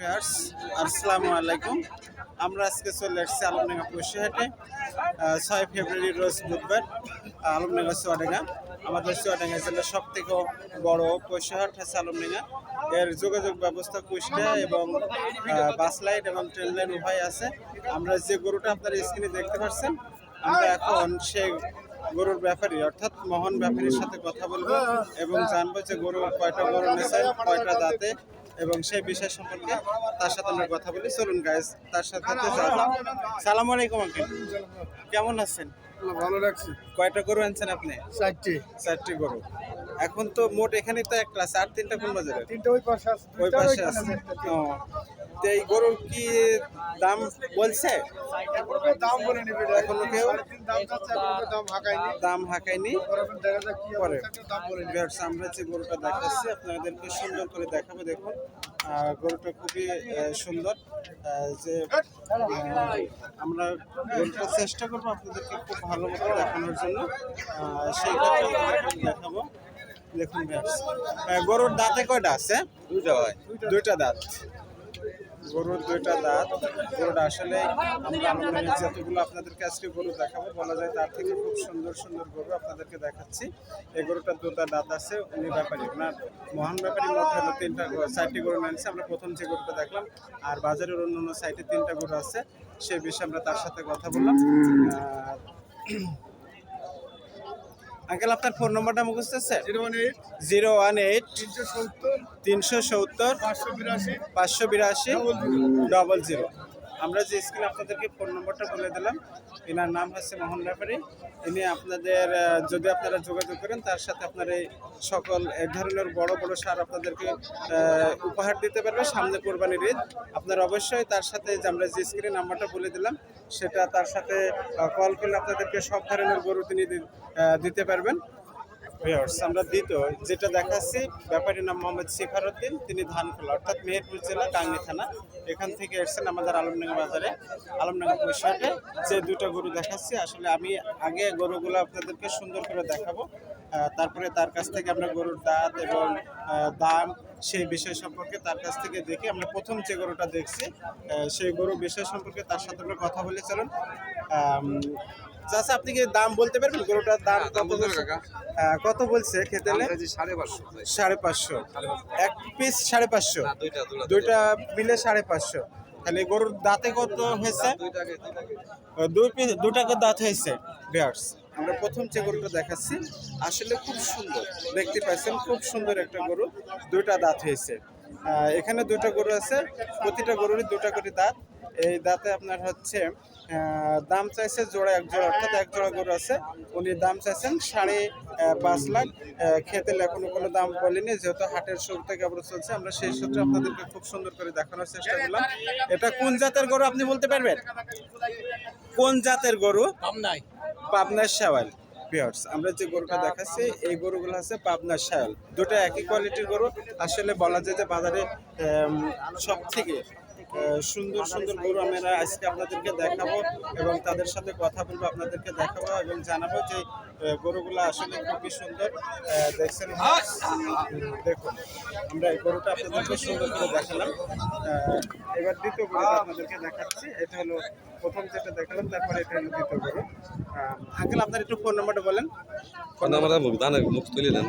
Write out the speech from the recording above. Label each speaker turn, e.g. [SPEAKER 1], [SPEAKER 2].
[SPEAKER 1] Viewers আসসালামু আলাইকুম। আমরা আজকে চলে এসেছি আলমডাঙ্গা আহ, ছয় ফেব্রুয়ারি রোজ বুধবার আলমডাঙ্গা চুয়াডাঙ্গা। আমাদের চুয়াডাঙ্গা জেলার সব থেকে বড় পশুহাট হচ্ছে আলমডাঙ্গা। এর যোগাযোগ ব্যবস্থা কুষ্টিয়া এবং বাস লাইন এবং ট্রেন লাইন উভয় আছে। আমরা যে গরুটা আপনারা স্ক্রিনে দেখতে পাচ্ছেন আমরা এখন সেই গরুর ব্যাপারী অর্থাৎ মোহন ব্যাপারীর সাথে কথা বলব এবং জানব যে গরু কয়টা গরু নিয়েছেন কয়টা দাঁতে এবং সেই বিষয় সম্পর্কে তার সাথে আমরা কথা বলি। চলুন গাইজ তার সাথে সালাম আলাইকুম আঙ্কেল কেমন আছেন?
[SPEAKER 2] ভালো লাগছে
[SPEAKER 1] কয়টা গরু আনছেন আপনি?
[SPEAKER 2] চারটি।
[SPEAKER 1] চারটি গরু। এখন তো মোট এখানে তো একটা আছে আর তিনটা কোন বাজারে
[SPEAKER 2] তিনটে ওই পাশে আছে
[SPEAKER 1] ওই পাশে আছে। তো এই গরুর কি দাম বলছে?
[SPEAKER 2] দাম বলে নিবে
[SPEAKER 1] এখনও কেউ?
[SPEAKER 2] দাম হাঁকায়নি?
[SPEAKER 1] দাম হাঁকায়নি
[SPEAKER 2] পরে। নিবে
[SPEAKER 1] আমরা যে গরুটা দেখাচ্ছি আপনাদেরকে সুন্দর করে দেখাবো দেখুন। গরুটা খুবই সুন্দর। যে আমরা গরুটা চেষ্টা করব আপনাদেরকে খুব ভালো মতো দেখানোর জন্য। সেই ক্ষেত্রে দেখাবো। দেখুন গরুর দাঁতে কয়টা আছে? দুইটা হয়। দুইটা দাঁত। গরুর দুইটা দাঁত। গরুটা আসলে আমরা আমাদের যতগুলো আপনাদেরকে আজকে গরু দেখাবো, বলা যায় তার থেকে খুব সুন্দর সুন্দর গরু আপনাদেরকে দেখাচ্ছি। এই গরুটার দুটা দাঁত আছে, উনি ব্যাপারী। ওনার মহান ব্যাপারী, মোট হলো তিনটা চারটি গরু নিয়েছে আমরা প্রথম যে গরুটা দেখলাম, আর বাজারের অন্য অন্য সাইডে তিনটা গরু আছে, সেই বিষয়ে আমরা তার সাথে কথা বললাম। আঙ্কেল আপনার ফোন নম্বরটা মুখস্থ আছে?
[SPEAKER 2] Zero one eight
[SPEAKER 1] zero one eight
[SPEAKER 2] তিনশো সত্তর
[SPEAKER 1] তিনশো সত্তর
[SPEAKER 2] পাঁচশো বিরাশি
[SPEAKER 1] পাঁচশো বিরাশি ডবল জিরো আমরা যে স্ক্রিনে আপনাদেরকে ফোন নম্বরটা বলে দিলাম, এনার নাম হচ্ছে মোহন ব্যাপারী ইনি আপনাদের যদি আপনারা যোগাযোগ করেন, তার সাথে আপনার এই সকল এক ধরনের বড় বড় সার আপনাদেরকে উপহার দিতে পারবে সামনে কোরবানির ঈদ। আপনারা অবশ্যই তার সাথে যে আমরা যে স্ক্রিনে নাম্বারটা বলে দিলাম, সেটা তার সাথে কল করলে আপনাদেরকে সব ধরনের গরু তিনি দিতে পারবেন। ভিউয়ার্স আমরা দ্বিতীয়, যেটা দেখাচ্ছি, ব্যাপারীর নাম মোহাম্মদ শিখারুদ্দিন তিনি ধানখোলা, অর্থাৎ মেহেরপুর জেলা কাংনি থানা। এখান থেকে এসেছেন আমাদের আলমডাঙ্গা বাজারে, আলমডাঙ্গা পরিষদে যে দুটো গরু দেখাচ্ছি, আসলে আমি আগে গরুগুলো আপনাদেরকে সুন্দর করে দেখাবো। তারপরে তার কাছ থেকে আমরা গরুর দাঁত এবং দাম সেই বিষয় সম্পর্কে তার কাছ থেকে দেখি আমরা প্রথম যে গরুটা দেখছি সেই গরু বিষয় সম্পর্কে তার সাথে আমরা কথা বলে চলুন। চাচা আপনি কি দাম বলতে পারবেন? গরুটার দাম কত আহ, কত বলছে খেতে
[SPEAKER 3] সাড়ে পাঁচশো।
[SPEAKER 1] সাড়ে পাঁচশো। এক পিস সাড়ে পাঁচশো।
[SPEAKER 3] দুইটা দুইটা।
[SPEAKER 1] মিলে সাড়ে পাঁচশো। তাহলে গরুর দাঁতে কত হয়েছে? দুই পিস দুটা করে দাঁত হয়েছে বিয়ার্স আমরা প্রথম যে গরুটা দেখাচ্ছি আসলে খুব সুন্দর। দেখতে পাচ্ছেন খুব সুন্দর একটা গরু। দুইটা দাঁত হয়েছে। আহ, এখানে দুইটা গরু আছে প্রতিটা গরুরই দুটা করে দাঁত। এই দাঁতে আপনার হচ্ছে দাম চাইছে জোড়া এক জোড়া অর্থাৎ এক জোড়া গরু আছে। উনি দাম চাইছেন সাড়ে পাঁচ লাখ। খেতে এখনও কোনো দাম বলেনি যেহেতু হাটের শুরু থেকে আবার চলছে আমরা সেই সূত্রে আপনাদেরকে খুব সুন্দর করে দেখানোর চেষ্টা করলাম। এটা কোন জাতের গরু আপনি বলতে পারবেন? কোন জাতের গরু? পাবনার শাওয়াল। পিয়ার্স আমরা যে গরুটা দেখাচ্ছি এই গরুগুলো আছে পাবনার শাওয়াল। দুটো একই কোয়ালিটির গরু। আসলে বলা যায় যে বাজারে সব থেকে সুন্দর সুন্দর গরু আমরা আজকে আপনাদেরকে দেখাবো এবং তাদের সাথে কথা বলব, আপনাদেরকে দেখাবো এবং জানাব যে গরুগুলো আসলে খুবই সুন্দর। দেখছেন? দেখুন, আমরা এই গরুটা আপনাদেরকে সুন্দর করে দেখালাম। এবার দ্বিতীয় গরুটা আপনাদেরকে দেখাচ্ছি। এটা হলো প্রথম যেটা দেখালাম, তারপরে এটা হলো দ্বিতীয় গরু। আঙ্কেল, আপনার একটু ফোন নাম্বারটা বলেন।
[SPEAKER 3] আমরা ধানের মুখ তুলে দেন